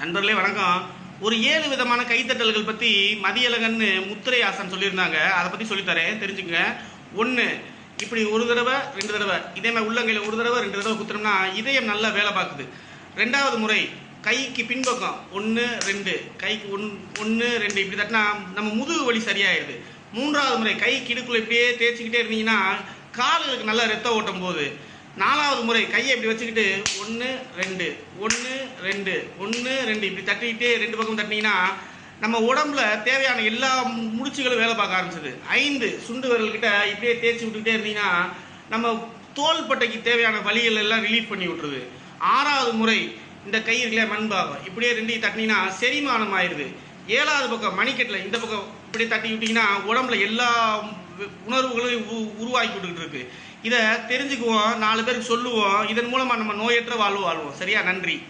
நண்பர்களே வணக்கம். ஒரு ஏழு விதமான கைத்தட்டல்கள் பற்றி மதியழகன்னு முத்திரை ஆசன் சொல்லியிருந்தாங்க. அதை பற்றி சொல்லித்தரேன் தெரிஞ்சுக்கங்க. ஒன்று இப்படி ஒரு தடவை ரெண்டு தடவை. இதே மாதிரி உள்ளங்கையில் ஒரு தடவை ரெண்டு தடவை குத்துறோம்னா இதயம் நல்லா வேலை பார்க்குது. ரெண்டாவது முறை கைக்கு பின்பக்கம் ஒன்று ரெண்டு. கைக்கு ஒன் ஒன்று ரெண்டு. இப்படி தட்டினா நம்ம முதுகு வலி சரியாயிடுது. மூன்றாவது முறை கை கிடுக்குள்ள இப்படியே தேய்ச்சிக்கிட்டே இருந்தீங்கன்னா கால்களுக்கு நல்லா ரத்த ஓட்டம் போகுது. நாலாவது முறை கையை இப்படி வச்சுக்கிட்டு ஒன்று ரெண்டு. ஒன்று ரெண்டு. ஒன்று ரெண்டு. இப்படி தட்டிக்கிட்டே ரெண்டு பக்கம் தட்டினீங்கன்னா நம்ம உடம்புல தேவையான எல்லா முடிச்சுகளும் வேலை பார்க்க ஆரம்பிச்சது. ஐந்து சுண்டு விரல்கிட்ட இப்படியே தேய்ச்சி விட்டுக்கிட்டே இருந்தீங்கன்னா நம்ம தோள்பட்டைக்கு தேவையான வலிகள் எல்லாம் ரிலீஃப் பண்ணி விட்டுருது. ஆறாவது முறை இந்த கை இருக்குல்ல மண்பாகம். இப்படியே ரெண்டையும் தட்டினீங்கன்னா செரிமானம் ஆயிடுது. ஏழாவது பக்கம் மணிக்கட்டில் இந்த பக்கம் இப்படி தட்டி விட்டீங்கன்னா உடம்புல எல்லா உணர்வுகளும் உ- உருவாக்கி விட்டுக்கிட்டு இருக்கு. இதை தெரிஞ்சுக்குவோம் நாலு பேருக்கு சொல்லுவோம். இதன் மூலமாக நம்ம நோயற்ற வாழ்வு வாழ்வோம். சரியா? நன்றி.